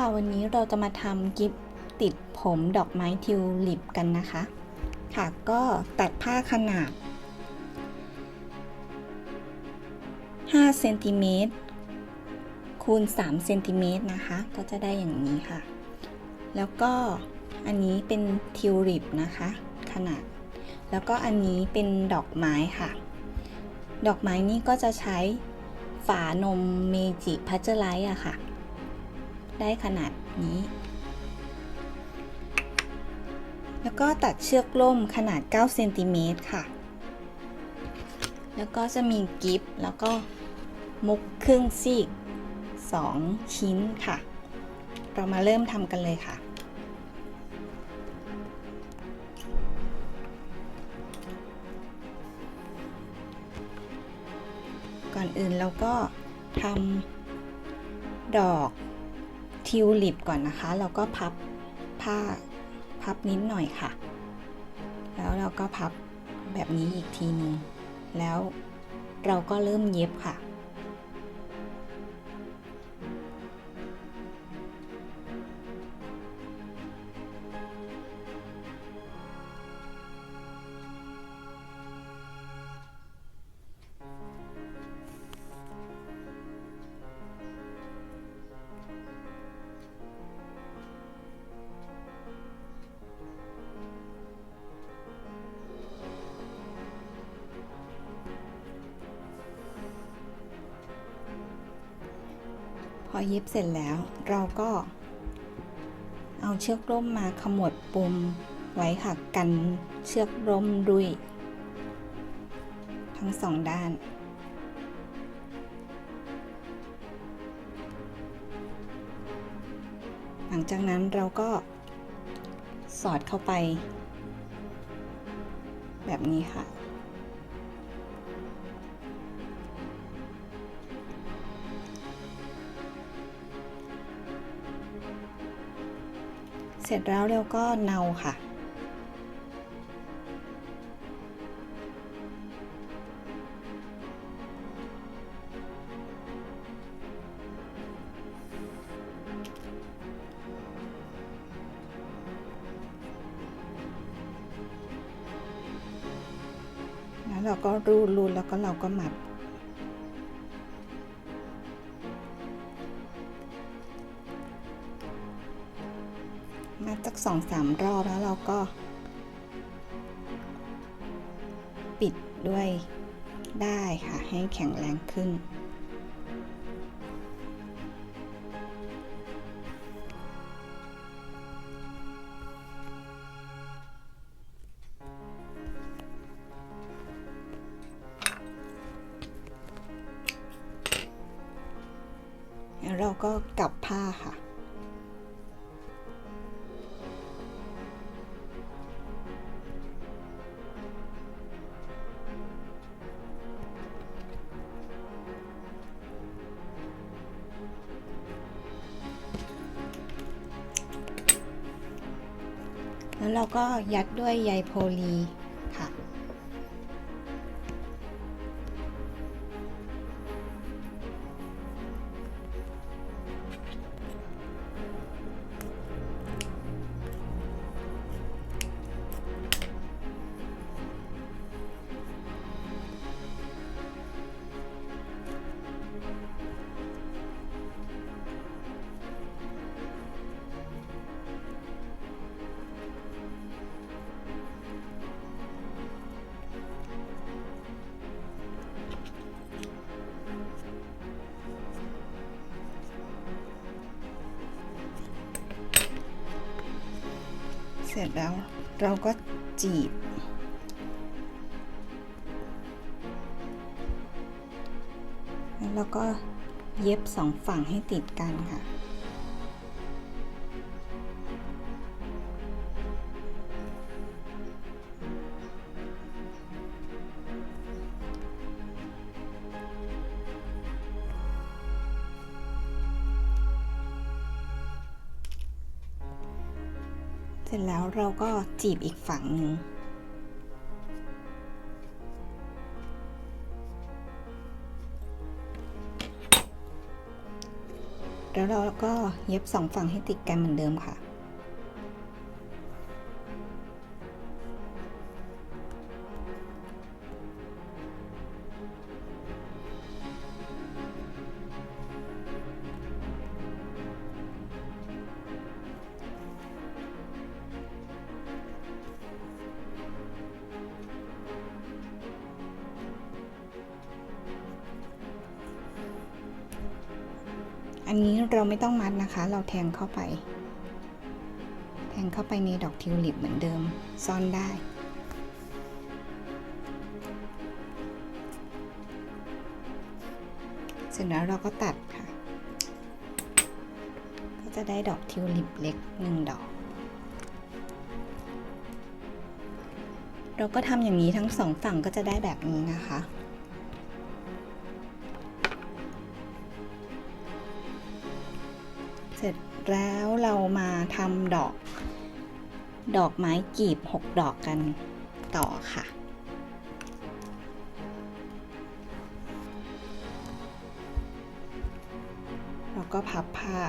ค่ะวันนี้เราจะมาทำกิฟติดผมดอกไม้ทิวลิปกันนะคะ ค่ะก็ตัดผ้าขนาด5เซนติเมตรคูณ3เซนติเมตรนะคะ ก็จะได้อย่างนี้ค่ะ แล้วก็อันนี้เป็นทิวลิปนะคะ ขนาด แล้วก็อันนี้เป็นดอกไม้ค่ะ ดอกไม้นี่ก็จะใช้ฝานมเมจิพัชเจอร์ไลท์อะค่ะ ได้ขนาดนี้ แล้วก็ตัดเชือกล่มขนาด9เซนติเมตรค่ะ แล้วก็จะมีกิฟต์แล้วก็มุกครึ่งซีก 2 ชิ้นค่ะ เรามาเริ่มทำกันเลยค่ะก่อนอื่นเราก็ทำดอก ทิวลิปก่อนนะคะ แล้วก็พับผ้าพับนิดหน่อยค่ะ แล้วเราก็พับแบบนี้อีกทีหนึ่งแล้วเราก็เริ่มเย็บค่ะ อเย็บเสร็จแล้วเราก็เอาเชือกร่มมาขมวดปมไว้ค่ะกันเชือกร่มด้วยทั้งสองด้านหลังจากนั้นเราก็สอดเข้าไป แบบนี้ค่ะ เสร็จแล้วเราก็เนาค่ะ แล้วเราก็รูดรูดแล้วก็เราก็มัด มาสักสองสามรอบแล้วเราก็ ปิดด้วยได้ค่ะให้แข็งแรงขึ้น แล้วเราก็กลับผ้าค่ะ แล้วเราก็ยัดด้วยใยโพลี ร็จแล้ว เราก็จีบ แล้วเราก็เย็บสองฝั่งให้ติดกันค่ะ เสร็จแล้วเราก็จีบอีกฝั่งหนึ่งแล้วเราก็เย็บสองฝั่งให้ติดกันเหมือนเดิมค่ะ นนี้เราไม่ต้องมัดนะคะ เราแทงเข้าไป แทงเข้าไปในดอกทิวลิปเหมือนเดิม ซ่อนได้ เสร็จแล้วเราก็ตัดค่ะ ก็จะได้ดอกทิวลิปเล็กหนึ่งดอก เราก็ทำอย่างนี้ทั้งสองฝั่งก็จะได้แบบนี้นะคะ เสร็จแล้วเรามาทำดอก ดอกไม้กีบ 6 ดอกกันต่อค่ะเราก็พับผ้า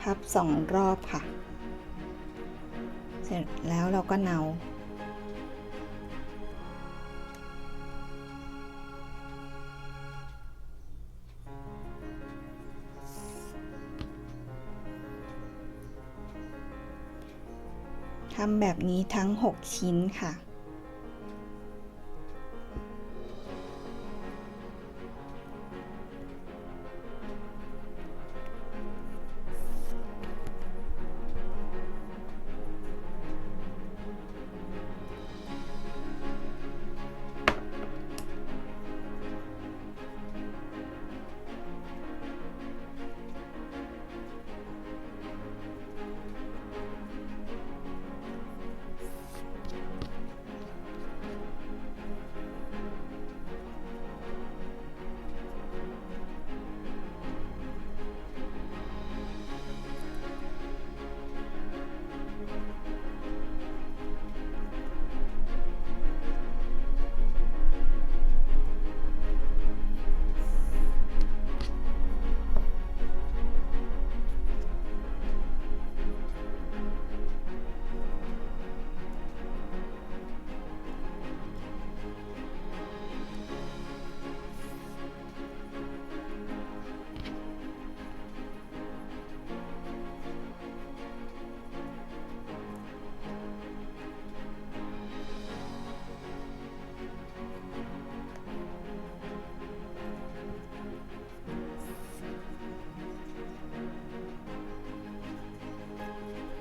พับสองรอบค่ะ เสร็จแล้วเราก็เนา ทำแบบนี้ทั้ง 6 ชิ้นค่ะ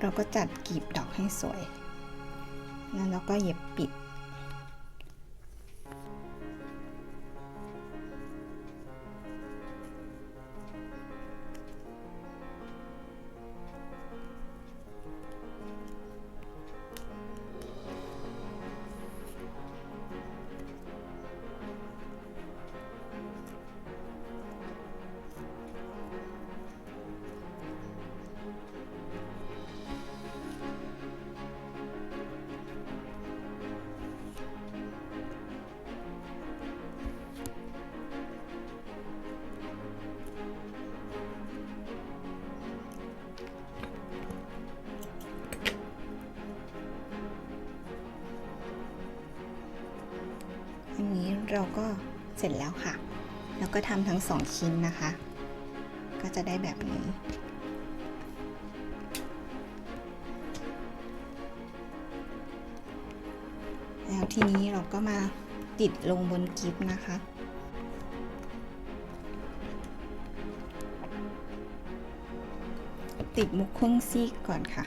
เราก็จัดกลีบดอกให้สวย แล้วเราก็เย็บปิด เราก็เสร็จแล้วค่ะ แล้วก็ทำทั้งสองชิ้นนะคะ ก็จะได้แบบนี้ แล้วทีนี้เราก็มาติดลงบนกิฟต์นะคะติดมุกครึ่งซีกก่อนค่ะ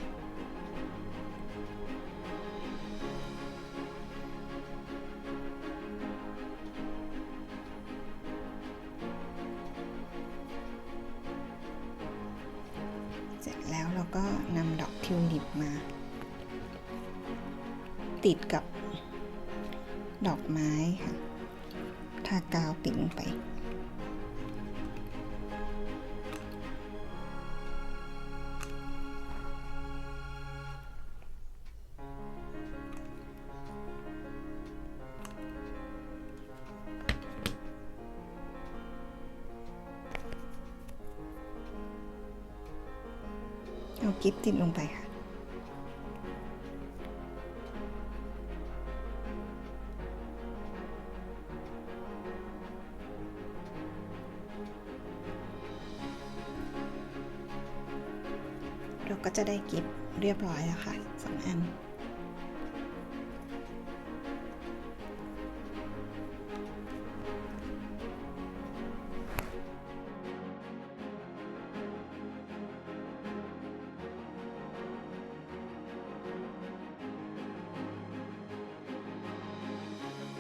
ดอกไม้ค่ะทากาวปิดลงไป เอากิ๊บติดลงไปค่ะ เรียบร้อยแล้วค่ะสองอัน